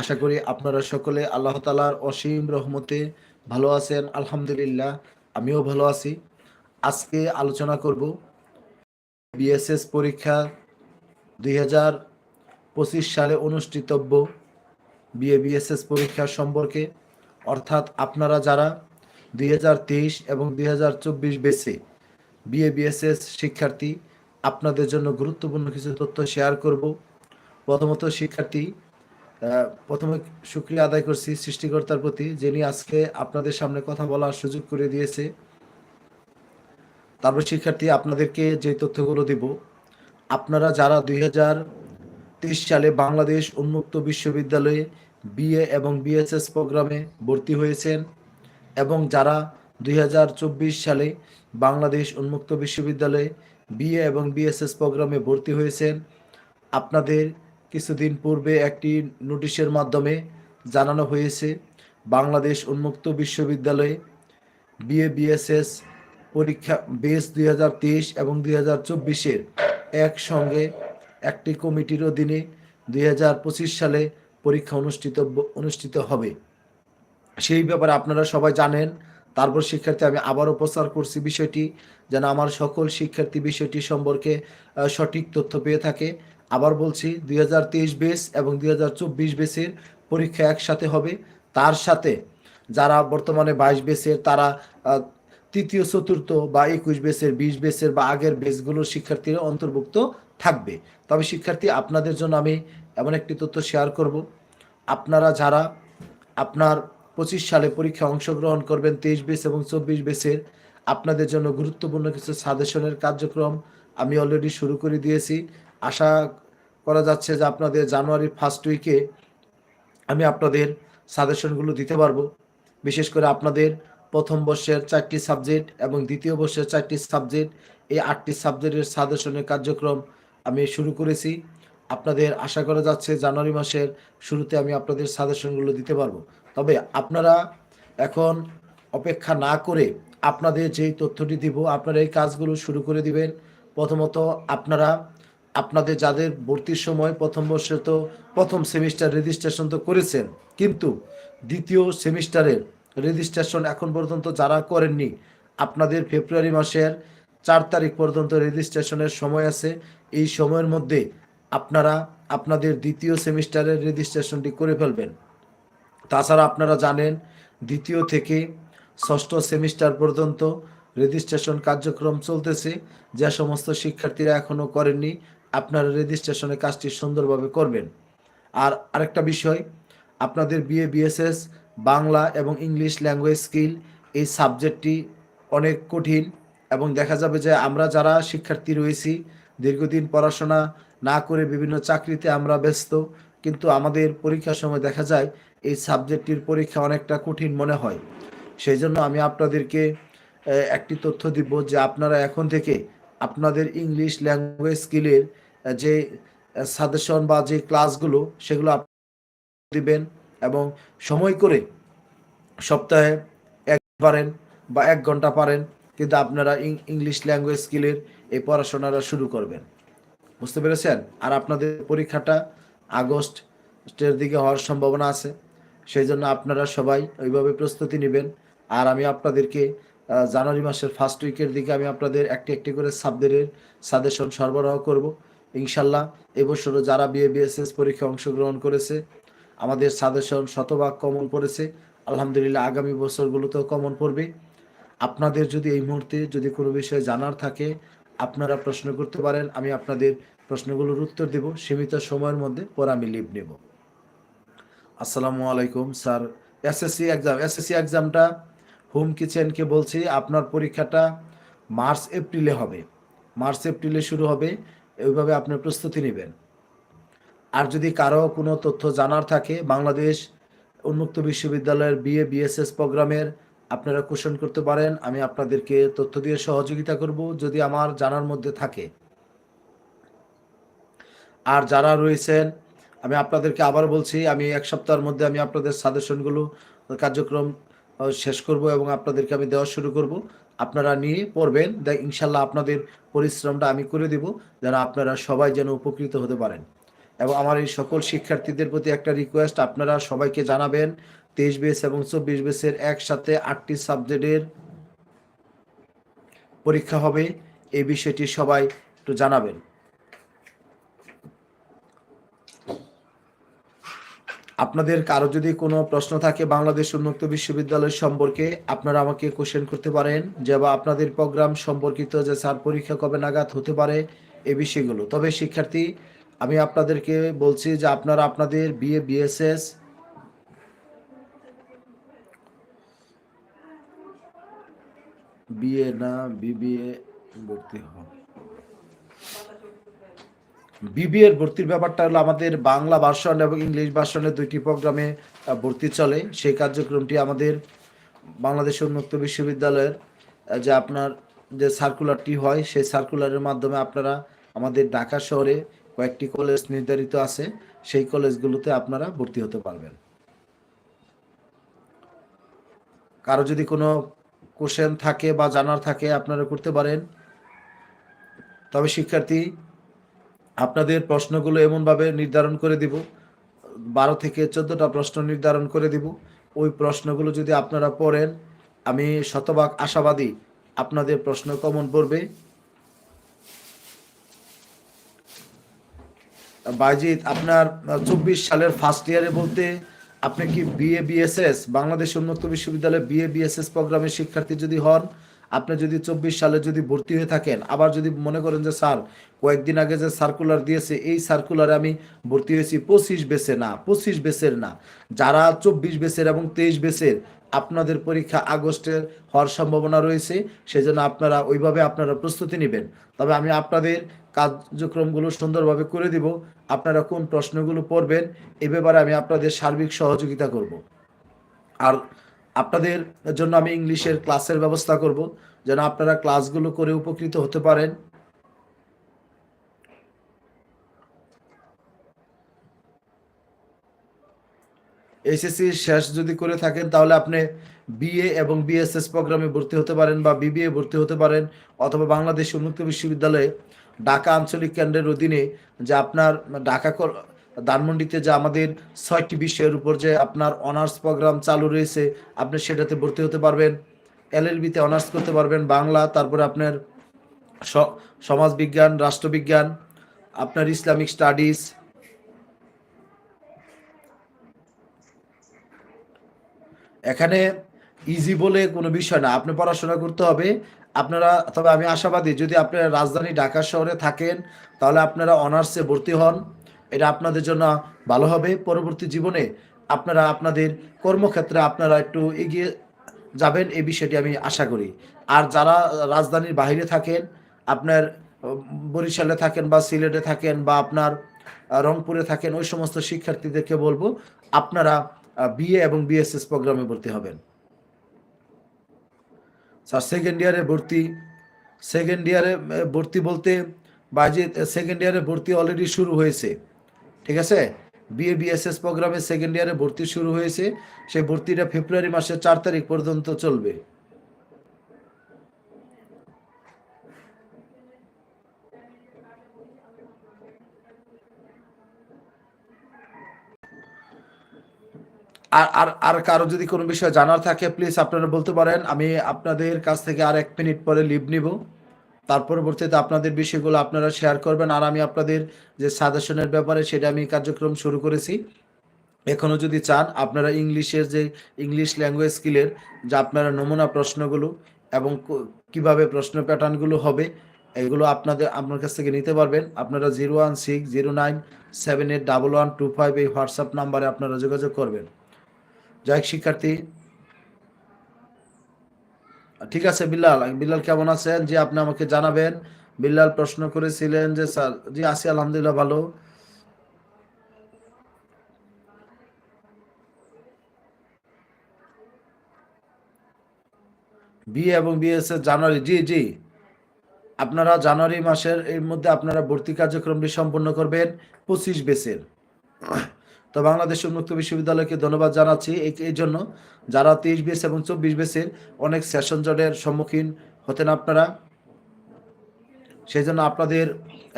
আশা করি আপনারা সকলে আল্লাহ তালার অসীম রহমতে ভালো আছেন, আলহামদুলিল্লাহ। আমিও ভালো আছি। আজকে আলোচনা করব বিএসএস পরীক্ষা দুই হাজার পঁচিশ সালে অনুষ্ঠিতব্য বিএ বিএসএস পরীক্ষা সম্পর্কে। অর্থাৎ আপনারা যারা দুই হাজার তেইশ এবং দুই হাজার চব্বিশ বিএ বিএসএস শিক্ষার্থী, আপনাদের জন্য গুরুত্বপূর্ণ কিছু তথ্য শেয়ার করব। প্রথমত, শিক্ষার্থী প্রথমে শুক্রিয়া আদায় করছি সৃষ্টিকর্তার প্রতি, যিনি আজকে আপনাদের সামনে কথা বলার সুযোগ করে দিয়েছে। তারপর শিক্ষার্থী, আপনাদেরকে যে তথ্যগুলো দিব, আপনারা যারা দুই হাজার তেইশ সালে বাংলাদেশ উন্মুক্ত বিশ্ববিদ্যালয়ে বিএ এবং বিএসএস প্রোগ্রামে ভর্তি হয়েছেন এবং যারা দুই হাজার চব্বিশ সালে বাংলাদেশ উন্মুক্ত বিশ্ববিদ্যালয়ে বিএ এবং বিএসএস প্রোগ্রামে ভর্তি হয়েছেন, আপনাদের কিছুদিন পূর্বে একটি নোটিশের মাধ্যমে জানানো হয়েছে, বাংলাদেশ উন্মুক্ত বিশ্ববিদ্যালয়ে বিএ বিএসএস পরীক্ষা বেস দুই হাজার তেইশ এবং দুই হাজার চব্বিশের একসঙ্গে একটি কমিটির অধীনে দুই হাজার পঁচিশ সালে পরীক্ষা অনুষ্ঠিত অনুষ্ঠিত হবে। সেই ব্যাপারে আপনারা সবাই জানেন, তারপর শিক্ষার্থী আমি আবারও প্রচার করছি বিষয়টি, যেন আমার সকল শিক্ষার্থী বিষয়টি সম্পর্কে সঠিক তথ্য পেয়ে থাকে। আবার বলছি দুই হাজার তেইশ বেস এবং দুই হাজার চব্বিশ বেসের পরীক্ষা একসাথে হবে। তার সাথে যারা বর্তমানে বাইশ বেসের তারা তৃতীয়, চতুর্থ বা একুশ বেসের, বিশ বেসের বা আগের বেসগুলোর শিক্ষার্থীরা অন্তর্ভুক্ত থাকবে। তবে শিক্ষার্থী, আপনাদের জন্য আমি এমন একটি তথ্য শেয়ার করব। আপনারা যারা আপনার পঁচিশ সালে পরীক্ষা অংশগ্রহণ করবেন তেইশ বেস এবং চব্বিশ বেসের, আপনাদের জন্য গুরুত্বপূর্ণ কিছু সাজেশনের কার্যক্রম আমি অলরেডি শুরু করে দিয়েছি। আশা করা যাচ্ছে যে আপনাদের জানুয়ারি ফার্স্ট উইকে আমি আপনাদের সাজেশনগুলো দিতে পারব। বিশেষ করে আপনাদের প্রথম বর্ষের চারটি সাবজেক্ট এবং দ্বিতীয় বর্ষের চারটি সাবজেক্ট এই আটটি সাবজেক্টের সাজেশনের কার্যক্রম আমি শুরু করেছি। আপনাদের আশা করা যাচ্ছে জানুয়ারি মাসের শুরুতে আমি আপনাদের সাজেশনগুলো দিতে পারব। তবে আপনারা এখন অপেক্ষা না করে আপনাদের যেই তথ্যটি দিব, আপনারা এই কাজগুলো শুরু করে দিবেন। প্রথমত আপনারা আপনাদের যাদের ভর্তির সময় প্রথম বর্ষে তো প্রথম সেমিস্টার রেজিস্ট্রেশন তো করেছেন, কিন্তু দ্বিতীয় সেমিস্টারের রেজিস্ট্রেশন এখন পর্যন্ত যারা করেননি, আপনাদের ফেব্রুয়ারি মাসের চার তারিখ পর্যন্ত রেজিস্ট্রেশনের সময় আছে। এই সময়ের মধ্যে আপনারা আপনাদের দ্বিতীয় সেমিস্টারের রেজিস্ট্রেশনটি করে ফেলবেন। তাছাড়া আপনারা জানেন, দ্বিতীয় থেকে ষষ্ঠ সেমিস্টার পর্যন্ত রেজিস্ট্রেশন কার্যক্রম চলতেছে। যে সমস্ত শিক্ষার্থীরা এখনও করেননি আপনারা রেজিস্ট্রেশনের কাজটি সুন্দরভাবে করবেন। আর আরেকটা বিষয়, আপনাদের বিএ বিএসএস বাংলা এবং ইংলিশ ল্যাঙ্গুয়েজ স্কিল এই সাবজেক্টটি অনেক কঠিন এবং দেখা যাবে যে আমরা যারা শিক্ষার্থী রয়েছি, দীর্ঘদিন পড়াশোনা না করে বিভিন্ন চাকরিতে আমরা ব্যস্ত, কিন্তু আমাদের পরীক্ষার সময় দেখা যায় এই সাবজেক্টটির পরীক্ষা অনেকটা কঠিন মনে হয়। সেই জন্য আমি আপনাদেরকে একটি তথ্য দিব যে আপনারা এখন থেকে আপনাদের ইংলিশ ল্যাঙ্গুয়েজ স্কিলের যে সাজেশন বা যে ক্লাসগুলো সেগুলো দিবেন এবং সময় করে সপ্তাহে এক পারেন বা এক ঘণ্টা পারেন, কিন্তু আপনারা ইংলিশ ল্যাঙ্গুয়েজ স্কিলের এই পড়াশোনাটা শুরু করবেন। বুঝতে পেরেছেন? আর আপনাদের পরীক্ষাটা আগস্টের দিকে হওয়ার সম্ভাবনা আছে, সেই জন্য আপনারা সবাই ওইভাবে প্রস্তুতি নেবেন। আর আমি আপনাদেরকে জানুয়ারি মাসের ফার্স্ট উইকের দিকে আমি আপনাদের একটি একটি করে সাবজেক্টের সাজেশন সরবরাহ করব। ইনশাল্লাহ এবছরও যারা বিএ বিএসএস পরীক্ষায় অংশগ্রহণ করেছে, আমাদের সাজেশন শতভাগ কমন পড়েছে। আলহামদুলিল্লাহ আগামী বছরগুলোতেও কমন পড়বে। আপনাদের যদি এই মুহূর্তে যদি কোনো বিষয়ে জানার থাকে, আপনারা প্রশ্ন করতে পারেন, আমি আপনাদের প্রশ্নগুলোর উত্তর দেব। সীমিত সময়ের মধ্যে পরে আমি লিভ নেব। আসসালামু আলাইকুম, স্যার। এসএসসি এক্সাম এসএসসি এক্সামটা হোম কিচেনকে বলছি আপনার পরীক্ষাটা মার্চ, এপ্রিলে হবে। মার্চ, এপ্রিলে শুরু হবে এইভাবে আপনার প্রস্তুতি নেবেন। আর যদি কারও কোনো তথ্য জানার থাকে, বাংলাদেশ উন্মুক্ত বিশ্ববিদ্যালয়ের বিএ, বিএসএস প্রোগ্রামের, আপনারা কোশ্চেন করতে পারেন, আমি আপনাদেরকে তথ্য দিয়ে সহযোগিতা করব যদি আমার জানার মধ্যে থাকে। আর যারা রয়েছেন, আমি আপনাদেরকে আবার বলছি, আমি এক সপ্তাহের মধ্যে আমি আপনাদের সাজেশনগুলো, কার্যক্রম শেষ করব এবং আপনাদেরকে আমি দেওয়া শুরু করব। আপনারা নিয়ে পড়বেন ইনশাল্লাহ আপনাদের পরিশ্রমটা আমি করে দেব, যেন আপনারা সবাই যেন উপকৃত হতে পারেন। এবং আমার এই সকল শিক্ষার্থীদের প্রতি একটা রিকোয়েস্ট আপনারা সবাইকে জানাবেন, তেইশ বেস এবং চব্বিশ বেসের একসাথে আটটি সাবজেক্টের পরীক্ষা হবে, এই বিষয়টি সবাই একটু জানাবেন। আপনাদের কারও যদি কোনো প্রশ্ন থাকে বাংলাদেশ উন্মুক্ত বিশ্ববিদ্যালয় সম্পর্কে, আপনারা আমাকে কোশ্চেন করতে পারেন, যে বা আপনাদের প্রোগ্রাম সম্পর্কিত যে স্যার পরীক্ষা কবে নাগাদ হতে পারে, এ বিষয়গুলো। তবে শিক্ষার্থী, আমি আপনাদেরকে বলছি যে আপনারা আপনাদের বিএ বিএসএস বিএ না বিবিএ ভর্তি হন। বিবিএ এর ভর্তির ব্যাপারটা হলো আমাদের বাংলা ভার্সন এবং ইংলিশ ভার্সনের দুইটি প্রোগ্রামে ভর্তি চলে। সেই কার্যক্রমটি আমাদের বাংলাদেশ উন্মুক্ত বিশ্ববিদ্যালয়ের যে আপনার যে সার্কুলারটি হয়, সেই সার্কুলারের মাধ্যমে আপনারা আমাদের ঢাকা শহরে কয়েকটি কলেজ নির্ধারিত আছে। সেই কলেজগুলোতে আপনারা ভর্তি হতে পারবেন। কারও যদি কোনো কোশ্চেন থাকে বা জানার থাকে, আপনারা করতে পারেন। তবে শিক্ষার্থী আপনাদের প্রশ্নগুলো এমনভাবে নির্ধারণ করে দিব, বারো থেকে চোদ্দটা প্রশ্ন নির্ধারণ করে দিব। ওই প্রশ্নগুলো যদি আপনারা পড়েন, আমি শতভাগ আশাবাদী আপনাদের প্রশ্ন কমন পড়বে। বাইজিৎ, আপনার চব্বিশ সালের ফার্স্ট ইয়ারে বলতে আপনি কি বিএ বিএসএস বাংলাদেশ উন্মুক্ত বিশ্ববিদ্যালয়ে বিএ বিএসএস প্রোগ্রামের শিক্ষার্থী যদি হন আপনি যদি চব্বিশ সালে যদি ভর্তি হয়ে থাকেন, আবার যদি মনে করেন যে, স্যার, কয়েকদিন আগে যে সার্কুলার দিয়েছে, এই সার্কুলারে আমি ভর্তি হয়েছি, পঁচিশ বেসে না, পঁচিশ বেসের না। যারা চব্বিশ বেসের এবং তেইশ বেসের, আপনাদের পরীক্ষা আগস্টের হওয়ার সম্ভাবনা রয়েছে, সেজন্য আপনারা ওইভাবে আপনারা প্রস্তুতি নেবেন। তবে আমি আপনাদের কার্যক্রমগুলো সুন্দরভাবে করে দিব। আপনারা কোন প্রশ্নগুলো পড়বেন, এ ব্যাপারে আমি আপনাদের সার্বিক সহযোগিতা করব। আর আপনাদের জন্য আমি ইংলিশের ক্লাসের ব্যবস্থা করব, যেন আপনারা ক্লাসগুলো করে উপকৃত হতে পারেন। এইচএসসি শেষ যদি করে থাকেন, তাহলে আপনি বিএ এবং বিএসএস প্রোগ্রামে ভর্তি হতে পারেন বা বিবিএ ভর্তি হতে পারেন, অথবা বাংলাদেশ উন্মুক্ত বিশ্ববিদ্যালয়ে ঢাকা আঞ্চলিক কেন্দ্রের অধীনে যে আপনার ঢাকা ধানমন্ডিতে যে আমাদের ছয়টি বিষয়ের উপর যে আপনার অনার্স প্রোগ্রাম চালু রয়েছে, আপনি সেটাতে ভর্তি হতে পারবেন। এলএলবিতে অনার্স করতে পারবেন বাংলা, তারপরে আপনার সমাজবিজ্ঞান, রাষ্ট্রবিজ্ঞান, আপনার ইসলামিক স্টাডিজ। এখানে ইজি বলে কোনো বিষয় না, আপনি পড়াশোনা করতে হবে। আপনারা, তবে আমি আশাবাদী, যদি আপনারা রাজধানী ঢাকা শহরে থাকেন, তাহলে আপনারা অনার্সে ভর্তি হন। এটা আপনাদের জন্য ভালো হবে। পরবর্তী জীবনে আপনারা আপনাদের কর্মক্ষেত্রে আপনারা একটু এগিয়ে যাবেন, এই বিষয়টি আমি আশা করি। আর যারা রাজধানীর বাইরে থাকেন, আপনার বরিশালে থাকেন বা সিলেটে থাকেন বা আপনার রংপুরে থাকেন, ওই সমস্ত শিক্ষার্থীদেরকে বলব, আপনারা বিএ এবং বিএসএস প্রোগ্রামে ভর্তি হবেন। স্যার সেকেন্ড ইয়ারে ভর্তি সেকেন্ড ইয়ারে ভর্তি বলতে বাজে সেকেন্ড ইয়ারে ভর্তি অলরেডি শুরু হয়েছে। ঠিক আছে? বিএ বিএসএস প্রোগ্রামে সেকেন্ড ইয়ারে ভর্তি শুরু হয়েছে। সেই ভর্তিটা ফেব্রুয়ারি মাসের চার তারিখ পর্যন্ত চলবে। আর আর আর কারও যদি কোনো বিষয় জানার থাকে প্লিজ আপনারা বলতে পারেন। আমি আপনাদের কাছ থেকে আর এক মিনিট পরে লিভ নিব। তার পরবর্তীতে আপনাদের বিষয়গুলো আপনারা শেয়ার করবেন। আর আমি আপনাদের যে সাজেশনের ব্যাপারে সেটা আমি কার্যক্রম শুরু করেছি। এখনও যদি চান, আপনারা ইংলিশের যে ইংলিশ ল্যাঙ্গুয়েজ স্কিলের যে আপনারা নমুনা প্রশ্নগুলো এবং কীভাবে প্রশ্ন প্যাটার্নগুলো হবে, এগুলো আপনাদের, আপনার কাছ থেকে নিতে পারবেন। আপনারা zero one six zero nine seven eight double one two five এই হোয়াটসঅ্যাপ নাম্বারে আপনারা যোগাযোগ করবেন। যাই শিক্ষার্থী ঠিক আছে, বিল্লাল বিল্লাল কেমন আছেন? জি, আপনি আমাকে জানাবেন। বিল্লাল প্রশ্ন করেছিলেন যে, স্যার, জি, আছি, আলহামদুলিল্লাহ, ভালো। বিএ এবং বিএসএস জানুয়ারি, জি জি। আপনারা জানুয়ারি মাসের এর মধ্যে আপনারা ভর্তি কার্যক্রমটি সম্পন্ন করবেন পঁচিশ বেসের। তো বাংলাদেশ উন্মুক্ত বিশ্ববিদ্যালয়কে ধন্যবাদ জানাচ্ছি। এই জন্য যারা তেইশ বেস এবং চব্বিশ বেসের অনেক সেশন জটের সম্মুখীন হতেন আপনারা সেই জন্য আপনাদের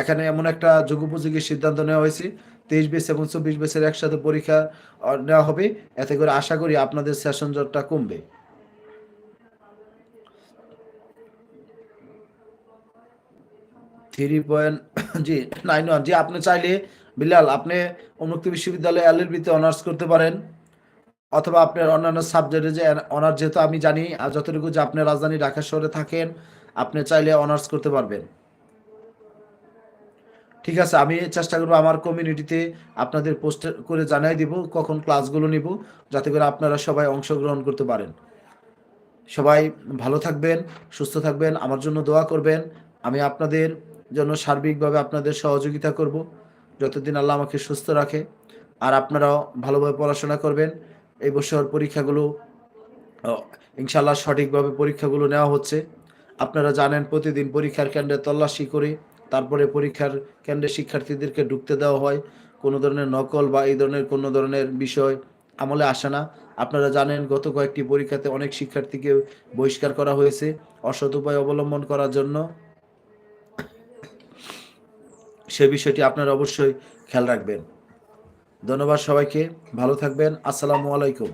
এখানে এমন একটা যুগোপযোগী সিদ্ধান্ত নেওয়া হয়েছে। তেইশ বেস এবং চব্বিশ বেসের একসাথে পরীক্ষা নেওয়া হবে। এতে করে আশা করি আপনাদের সেশন জটটা কমবে। থ্রি পয়েন্ট, জি, নাইন ওয়ান, জি, আপনি চাইলে বিলাল, আপনি উন্মুক্ত বিশ্ববিদ্যালয়ে এলএলবিতে অনার্স করতে পারেন, অথবা আপনার অন্যান্য সাবজেক্টে যে অনার্স যেহেতু আমি জানি যতটুকু যে আপনি রাজধানী ঢাকা শহরে থাকেন, আপনি চাইলে অনার্স করতে পারবেন। ঠিক আছে, আমি চেষ্টা করব আমার কমিউনিটিতে আপনাদের পোস্ট করে জানাই দিব, কখন ক্লাসগুলো নিব, যাতে করে আপনারা সবাই অংশগ্রহণ করতে পারেন। সবাই ভালো থাকবেন, সুস্থ থাকবেন, আমার জন্য দোয়া করবেন, আমি আপনাদের জন্য সার্বিকভাবে আপনাদের সহযোগিতা করব। যতদিন আল্লাহ আমাকে সুস্থ রাখে, আর আপনারাও ভালোভাবে পড়াশোনা করবেন, এই বছর পরীক্ষাগুলো ইনশাল্লাহ সঠিকভাবে পরীক্ষাগুলো নেওয়া হচ্ছে। আপনারা জানেন প্রতিদিন পরীক্ষার কেন্দ্রে তল্লাশি করে, তারপরে পরীক্ষার কেন্দ্রে শিক্ষার্থীদেরকে ঢুকতে দেওয়া হয়। কোনো ধরনের নকল বা এই ধরনের কোনো ধরনের বিষয় আমলে আসে না। আপনারা জানেন গত কয়েকটি পরীক্ষাতে অনেক শিক্ষার্থীকে বহিষ্কার করা হয়েছে অসৎ উপায় অবলম্বন করার জন্য। সে বিষয়টি আপনারা অবশ্যই খেয়াল রাখবেন। ধন্যবাদ সবাইকে। ভালো থাকবেন। আসসালামু আলাইকুম।